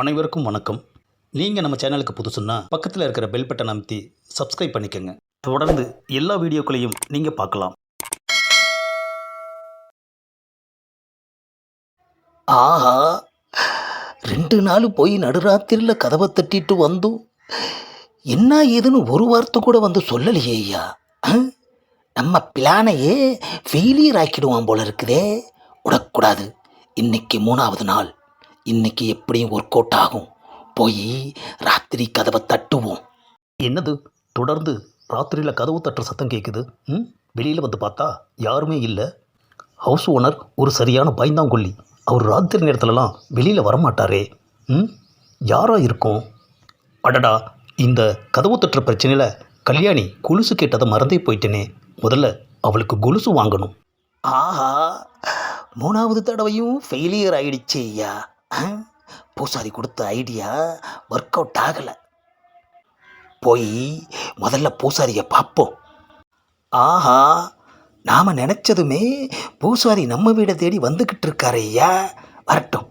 அனைவருக்கும் வணக்கம். நீங்கள் நம்ம சேனலுக்கு புதுசுன்னா பக்கத்தில் இருக்கிற பெல் பட்டன் அமைத்தி சப்ஸ்கிரைப் பண்ணிக்கோங்க. தொடர்ந்து எல்லா வீடியோக்களையும் நீங்கள் பார்க்கலாம். ஆஹா ரெண்டு நாள் போய் நடுராத்திரியில் கதவை தட்டிட்டு வந்தும். என்ன ஏதுன்னு ஒரு வார்த்தை கூட வந்து சொல்லலையே ஐயா. நம்ம பிளானையே ஃபெயிலியர் ஆக்கிடுவான் போல இருக்குதே. விடக்கூடாது. இன்னைக்கு மூணாவது நாள். இன்னைக்கு எப்படியும் ஒர்க் அவுட் ஆகும். போய் ராத்திரி கதவை தட்டுவோம். என்னது? தொடர்ந்து ராத்திரியில் கதவு தட்டுற சத்தம் கேட்குது ம்? வெளியில் வந்து பார்த்தா யாருமே இல்லை. ஹவுஸ் ஓனர் ஒரு சரியான பயந்தாங்கொல்லி. அவர் ராத்திரி நேரத்துலலாம் வெளியில் வரமாட்டாரே. ம்? யாரா இருக்கும்? அடடா இந்த கதவு தட்டுற பிரச்சனையில் கல்யாணி கொலுசு கேட்டதை மறந்தே போயிட்டேனே. முதல்ல அவளுக்கு கொலுசு வாங்கணும். ஆஹா மூணாவது தடவையும் ஃபெயிலியர் ஆயிடுச்சு ஐயா? பூசாரி கொடுத்த ஐடியா ஒர்க் அவுட் ஆகலை. போய் முதல்ல பூசாரியை பார்ப்போம். ஆஹா நாம் நினச்சதுமே பூசாரி நம்ம வீடை தேடி வந்துக்கிட்டு இருக்காரு ஐயா. வரட்டும்.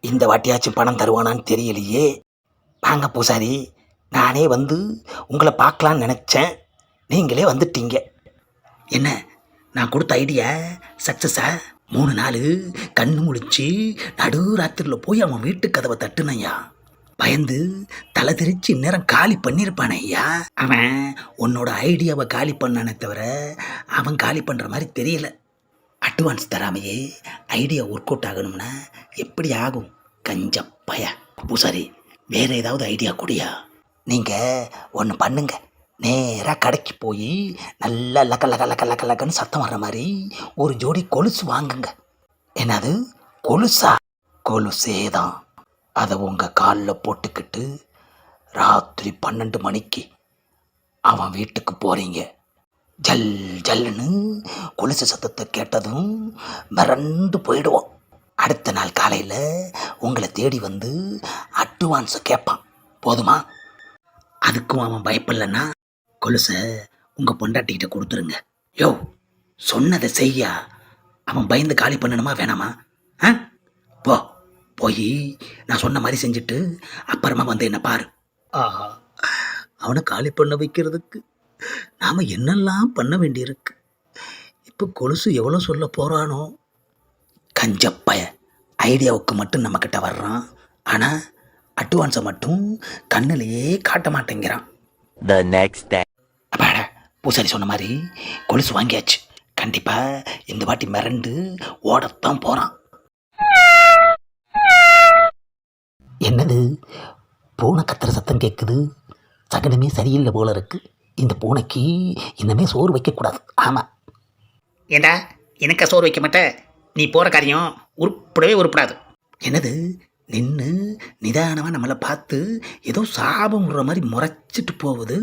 இந்த வாட்டியாச்சும் பணம் தருவானான்னு தெரியலையே. வாங்க பூசாரி நானே வந்து உங்களை பார்க்கலான்னு நினச்சேன். நீங்களே வந்துட்டீங்க. என்ன நான் கொடுத்த ஐடியா சக்ஸஸா மூணு நாள் கண்ணு முழிச்சு நடு ராத்திரியில் போய் அவன் வீட்டு கதவை தட்டுனையா பயந்து தலை திரிச்சு இந்நேரம் காலி பண்ணியிருப்பானே ஐயா. அவன் உன்னோட ஐடியாவை காலி பண்ணானே தவிர அவன் காலி பண்ணுற மாதிரி தெரியல. அட்வான்ஸ் தராமையே ஐடியா ஒர்க் அவுட் ஆகணும்னா எப்படி ஆகும்? கஞ்ச பய. பூசாரி வேறு ஏதாவது ஐடியா கூடியா? நீங்கள் ஒன்று பண்ணுங்கள் நேராக கடைக்கு போய் நல்லா லக்க லக்க லக்க லக்க லக்கன்னு சத்தம் வர்ற மாதிரி ஒரு ஜோடி கொலுசு வாங்குங்க. என்னது? கொலுசா? கொலுசே தான் அதை உங்கள் காலில் போட்டுக்கிட்டு ராத்திரி பன்னெண்டு மணிக்கு அவன் வீட்டுக்கு போகிறீங்க ஜல் ஜல்லுன்னு கொலுசு சத்தத்தை கேட்டதும் மிரண்டு போயிடுவோம் அடுத்த நாள் காலையில் உங்களை தேடி வந்து அட்வான்ஸை கேட்பான் போதுமா? அதுக்கும் அவன் பயப்படலன்னா கொலுசை உங்கள் பொண்டாட்டிக்கிட்ட கொடுத்துருங்க. யோ சொன்னதை செய்யா. அவன் பயந்து காலி பண்ணணுமா வேணாமா? ஆ? போ போய் நான் சொன்ன மாதிரி செஞ்சுட்டு அப்புறமா வந்து என்ன பாரு. ஆஹா அவனை காலி பண்ண வைக்கிறதுக்கு நாம் என்னெல்லாம் பண்ண வேண்டியிருக்கு? இப்போ கொலுசு எவ்வளோ சொல்ல போகிறானோ கஞ்சப்பய. ஐடியாவுக்கு மட்டும் நம்மக்கிட்ட வர்றான். ஆனால் அட்வான்ஸை மட்டும் கண்ணிலேயே காட்ட மாட்டேங்கிறான். த நெக்ஸ்ட் பூசாரி சொன்ன மாதிரி கொலுசு வாங்கியாச்சு. கண்டிப்பாக இந்த வாட்டி மிரண்டு ஓடத்தான் போகிறான் என்னது? பூனை கத்துற சத்தம் கேட்குது சகனமே சரியில்லை போல இருக்கு. இந்த பூனைக்கு இன்னமே சோறு வைக்கக்கூடாது. ஆமாம் ஏண்டா எனக்கா சோறு வைக்க மாட்டேன் நீ போகிற காரியம் உருப்படவே உருப்படாது. என்னது? நின்று நிதானமாக நம்மளை பார்த்து ஏதோ சாபம் விடுற மாதிரி முறைச்சிட்டு போகுது.